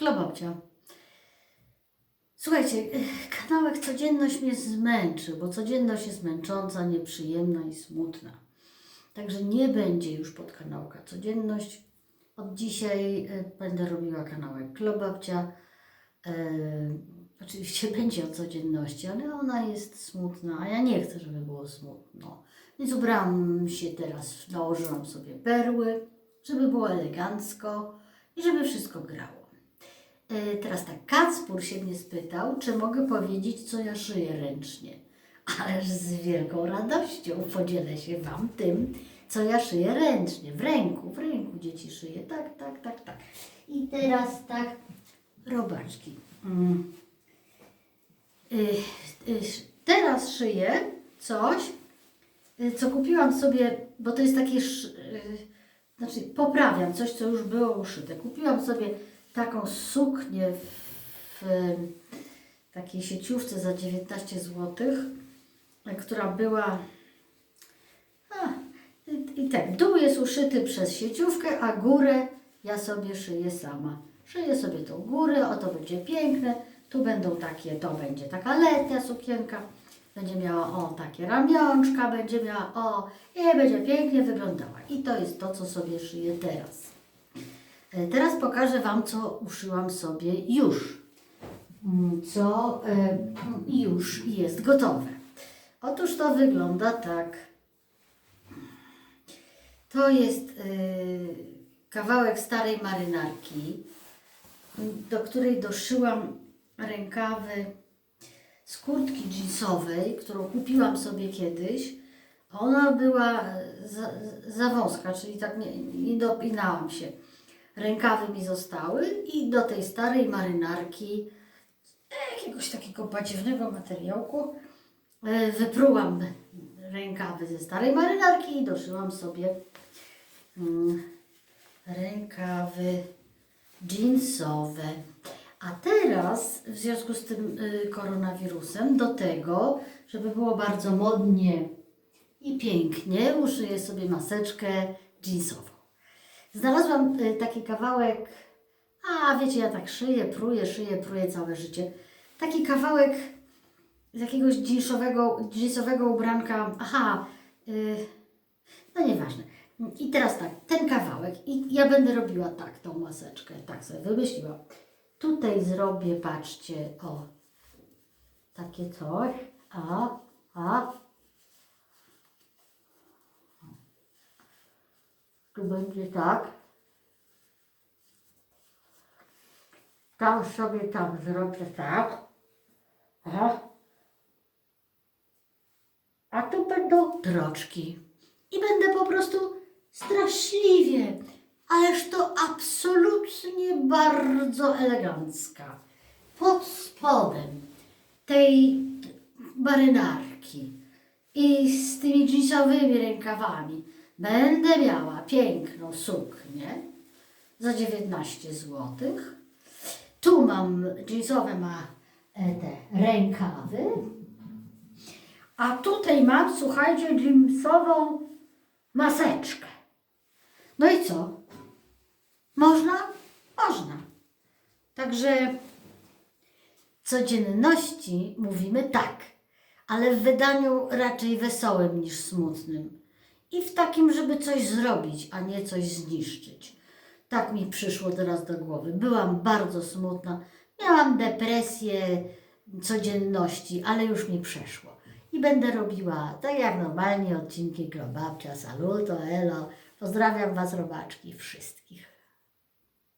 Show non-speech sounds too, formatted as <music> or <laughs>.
Klobabcia. Słuchajcie, kanałek Codzienność mnie zmęczył, bo codzienność jest męcząca, nieprzyjemna i smutna. Także nie będzie już podkanałka Codzienność. Od dzisiaj e, będę robiła kanałek Klobabcia. E, oczywiście <laughs> będzie o codzienności, ale ona jest smutna, a ja nie chcę, żeby było smutno. Więc ubrałam się teraz, nałożyłam sobie perły, żeby było elegancko i żeby wszystko grało. E, Teraz tak, Kacpur się mnie spytał, czy mogę powiedzieć, co ja szyję ręcznie. Ależ z wielką radością podzielę się Wam tym, co ja szyję ręcznie, w ręku, w ręku dzieci szyję. Tak, tak, tak, tak. I teraz tak, robaczki. Mm. Y, y, teraz szyję coś, co kupiłam sobie, bo to jest takie, znaczy poprawiam coś, co już było uszyte. Kupiłam sobie taką suknię w, takiej sieciówce za 19 zł, która była. A, i, I tak, dół jest uszyty przez sieciówkę, a górę ja sobie szyję sama. Szyję sobie tą górę, o to będzie piękne. Tu będą takie, to będzie taka letnia sukienka. Będzie miała o takie ramionczka, będzie miała o i będzie pięknie wyglądała. I to jest to, co sobie szyję teraz. E, Teraz pokażę Wam, co uszyłam sobie już. Mm, Co e, już jest gotowe. Otóż to wygląda tak. To jest e, kawałek starej marynarki, do której doszyłam rękawy z kurtki jeansowej, którą kupiłam sobie kiedyś. Ona była za, za wąska, czyli tak nie, nie dopinałam się. Rękawy mi zostały i do tej starej marynarki e, jakiegoś takiego badziewnego materiałku e, wyprułam rękawy ze starej marynarki i doszyłam sobie mm, rękawy jeansowe. A teraz w związku z tym y, koronawirusem do tego, żeby było bardzo modnie i pięknie, uszyję sobie maseczkę jeansową. Znalazłam y, taki kawałek, a wiecie, ja tak szyję, pruję, szyję, pruję całe życie. Taki kawałek z jakiegoś jeansowego, jeansowego ubranka, aha, y, no nieważne. I teraz tak, ten kawałek i ja będę robiła tak, tą maseczkę, tak sobie wymyśliłam. Tutaj zrobię, patrzcie, o, takie coś, a, a. Tu będzie tak. Tam sobie tam zrobię tak. A, tu będą droczki. I będę po prostu straszliwie, ależ to absolutnie bardzo elegancka. Pod spodem tej marynarki i z tymi jeansowymi rękawami będę miała piękną suknię za 19 zł. Tu mam jeansowe ma e, te rękawy. A tutaj mam, słuchajcie, jeansową maseczkę. No i co? Można? Można. Także codzienności mówimy tak, ale w wydaniu raczej wesołym niż smutnym. I w takim, żeby coś zrobić, a nie coś zniszczyć. Tak mi przyszło teraz do głowy. Byłam bardzo smutna. Miałam depresję codzienności, ale już mi przeszło. I będę robiła tak jak normalnie odcinki Globabcia, Saluto, Elo. Pozdrawiam Was, robaczki, wszystkich.